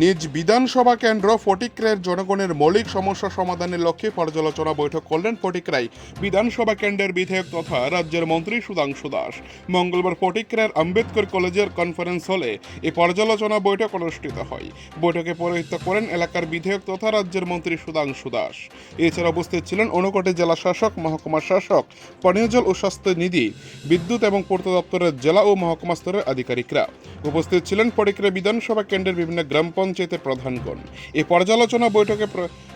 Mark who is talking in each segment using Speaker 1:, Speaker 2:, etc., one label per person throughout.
Speaker 1: নিজ বিধানসভা কেন্দ্র ফটিকরায়ের জনগণের মৌলিক সমস্যা সমাধানের লক্ষ্যে পর্যালোচনা বৈঠক করলেন ফটিকরাই, বিধানসভা কেন্দ্রের বিধায়ক তথা রাজ্যের মন্ত্রী সুধাংশু দাস। মঙ্গলবার ফটিকরায়ের আম্বেদকর কলেজের কনফারেন্স হলে এই পর্যালোচনা বৈঠক অনুষ্ঠিত হয়। বৈঠকে পৌরোহিত্য করেন এলাকার বিধায়ক তথা রাজ্যের মন্ত্রী সুধাংশু দাস। এছাড়া উপস্থিত ছিলেন ঊনকোটি জেলা শাসক, মহকুমা শাসক পানীয় জল ও স্বাস্থ্য নিধি, বিদ্যুৎ এবং পূর্ত দপ্তরের জেলা ও মহকুমা স্তরের আধিকারিকরা। উপস্থিত ছিলেন ফটিকরা বিধানসভা কেন্দ্রের বিভিন্ন গ্রাম পঞ্চায়েতের প্রধানগণ। এই পর্যালোচনা বৈঠকে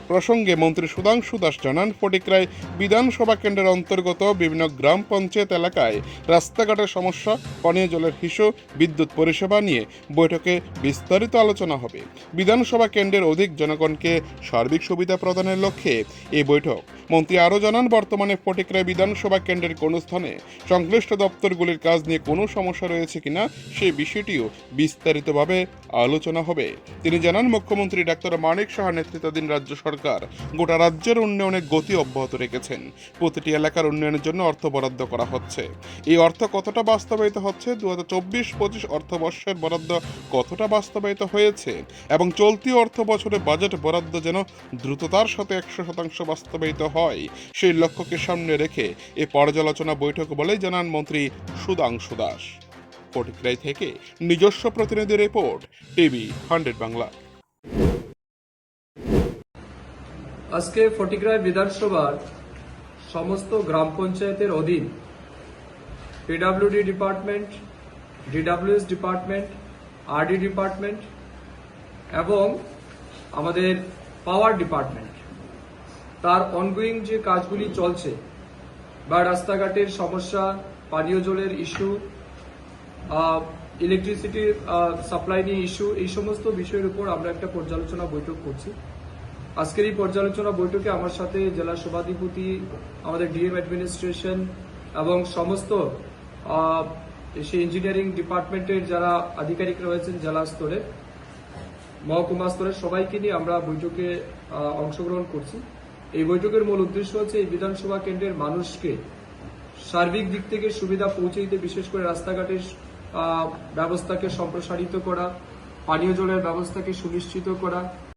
Speaker 1: প্রসঙ্গে মন্ত্রী সুধাংশু দাস জানান ফটিকরায় বিধানসভা কেন্দ্রের অন্তর্গত বিভিন্ন গ্রাম পঞ্চায়েত এলাকায় রাস্তাঘাটের সমস্যা, পানীয় জলের হিসু বিদ্যুৎ পরিষেবা নিয়ে বৈঠকে বিস্তারিত আলোচনা হবে। বিধানসভা কেন্দ্রের অধিক জনগণকে সার্বিক সুবিধা প্রদানের লক্ষ্যে এই বৈঠক। মন্ত্রী আরও জানান, বর্তমানে ফটিকরায় বিধানসভা কেন্দ্রের কোনো স্থানে সংশ্লিষ্ট দপ্তরগুলির কাজ নিয়ে কোনো সমস্যা রয়েছে কিনা সেই বিষয়টিও বিস্তারিতভাবে আলোচনা হবে। তিনি জানান, মুখ্যমন্ত্রী ডাক্তার মানিক সাহা নেতৃত্বাধীন রাজ্য সরকার গোটা রাজ্যের উন্নয়নের গতি অব্যাহত রেখেছেন। প্রতিটি এলাকার উন্নয়নের জন্য অর্থ বরাদ্দ করা হচ্ছে। এই অর্থ কতটা বাস্তবায়িত হচ্ছে? দু হাজার চব্বিশ পঁচিশ অর্থবর্ষের বরাদ্দ কতটা বাস্তবায়িত হয়েছে? এবং চলতি অর্থ বছরে বাজেট বরাদ্দ যেন দ্রুততার সাথে একশো শতাংশ বাস্তবায়িত হয়, সেই লক্ষ্যকে সামনে রেখে এ পর্যালোচনা বৈঠক বলেই জানান মন্ত্রী সুধাংশু দাস। ফটিকরাই থেকে নিজস্ব প্রতিনিধি রিপোর্ট টিভি হান্ড্রেড বাংলা।
Speaker 2: আজকে ফটিকরায় বিধানসভার সমস্ত গ্রাম পঞ্চায়েতের অধীন PWD department DWS department RD department এবং আমাদের পাওয়ার ডিপার্টমেন্ট তার অনগোয়িং যে কাজগুলি চলছে বা রাস্তাঘাটের সমস্যা, পানীয় জলের ইস্যু ইলেকট্রিসিটির সাপ্লাই নিয়ে ইস্যু এই সমস্ত বিষয়ের উপর আমরা একটা পর্যালোচনা বৈঠক করছি। আজকের এই পর্যালোচনা বৈঠকে আমার সাথে জেলা সভাধিপতি, আমাদের ডিএম অ্যাডমিনিস্ট্রেশন এবং সমস্ত সেই ইঞ্জিনিয়ারিং ডিপার্টমেন্টের যারা আধিকারিক রয়েছেন জেলা স্তরে, মহকুমা স্তরে, সবাইকে নিয়ে আমরা বৈঠকে অংশগ্রহণ করছি। এই বৈঠকের মূল উদ্দেশ্য হচ্ছে এই বিধানসভা কেন্দ্রের মানুষকে সার্বিক দিক থেকে সুবিধা পৌঁছে দিতে, বিশেষ করে রাস্তাঘাটের ব্যবস্থাকে সম্প্রসারিত করা পানীয় জলের ব্যবস্থাকে সুনিশ্চিত করা।